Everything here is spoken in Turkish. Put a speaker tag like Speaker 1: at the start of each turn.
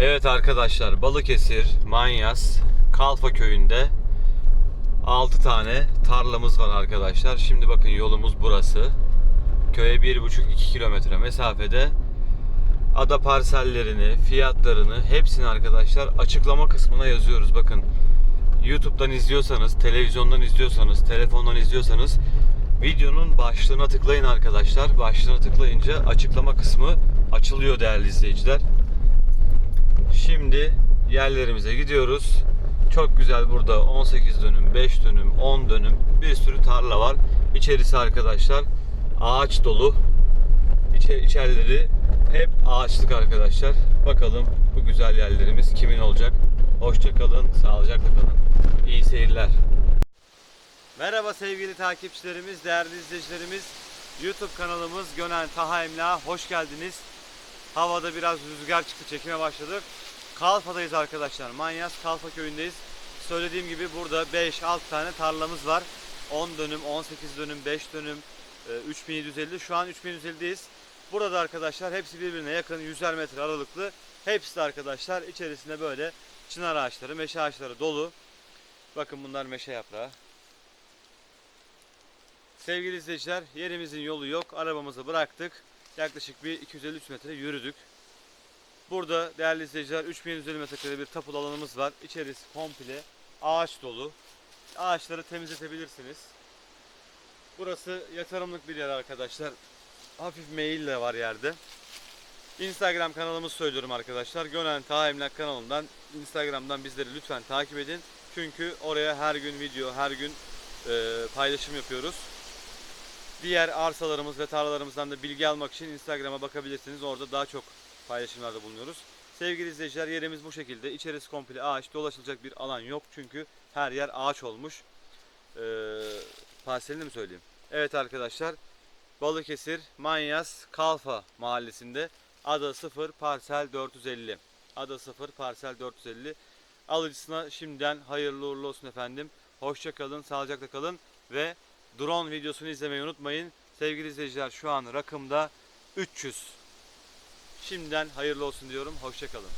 Speaker 1: Evet arkadaşlar Balıkesir, Manyas, Kalfa köyünde 6 tane tarlamız var arkadaşlar. Şimdi bakın yolumuz burası. Köye 1,5-2 kilometre mesafede ada parsellerini, fiyatlarını hepsini arkadaşlar açıklama kısmına yazıyoruz. Bakın YouTube'dan izliyorsanız, televizyondan izliyorsanız, telefondan izliyorsanız videonun başlığına tıklayın arkadaşlar. Başlığına tıklayınca açıklama kısmı açılıyor değerli izleyiciler. Şimdi yerlerimize gidiyoruz. Çok güzel burada 18 dönüm, 5 dönüm, 10 dönüm bir sürü tarla var. İçerisi arkadaşlar ağaç dolu. İçe, içerileri hep ağaçlık arkadaşlar. Bakalım bu güzel yerlerimiz kimin olacak? Hoşça kalın, sağlıcakla kalın. İyi seyirler. Merhaba sevgili takipçilerimiz, değerli izleyicilerimiz. YouTube kanalımız Gönen Taha Emlak'a hoş geldiniz. Havada biraz rüzgar çıktı, çekime başladık. Kalfa'dayız arkadaşlar. Manyas Kalfa köyündeyiz. Söylediğim gibi burada 5-6 tane tarlamız var. 10 dönüm, 18 dönüm, 5 dönüm, e, 3750. Şu an 3750'deyiz. Burada arkadaşlar hepsi birbirine yakın 100'er metre aralıklı. Hepsi de arkadaşlar içerisinde böyle çınar ağaçları, meşe ağaçları dolu. Bakın bunlar meşe yaprağı. Sevgili izleyiciler yerimizin yolu yok. Arabamızı bıraktık. Yaklaşık bir 250 metre yürüdük. Burada değerli izleyiciler 3150 metrekare bir tapulu alanımız var. İçerisi komple ağaç dolu. Ağaçları temizletebilirsiniz. Burası yatırımlık bir yer arkadaşlar. Hafif meyil de var yerde. Instagram kanalımızı söylüyorum arkadaşlar. Gönen Taha Emlak kanalından Instagram'dan bizleri lütfen takip edin. Çünkü oraya her gün video, her gün e, paylaşım yapıyoruz. Diğer arsalarımız ve tarlalarımızdan da bilgi almak için Instagram'a bakabilirsiniz. Orada daha çok paylaşımlarda bulunuyoruz. Sevgili izleyiciler yerimiz bu şekilde. İçerisi komple ağaç. Dolaşılacak bir alan yok çünkü her yer ağaç olmuş. Ee, parselini mi söyleyeyim? Evet arkadaşlar. Balıkesir, Manyas, Kalfa mahallesinde Ada 0 parsel 450. Ada 0 parsel 450. Alıcısına şimdiden hayırlı uğurlu olsun efendim. Hoşça kalın, sağlıcakla kalın ve drone videosunu izlemeyi unutmayın. Sevgili izleyiciler şu an rakımda 300. Şimdiden hayırlı olsun diyorum. Hoşçakalın.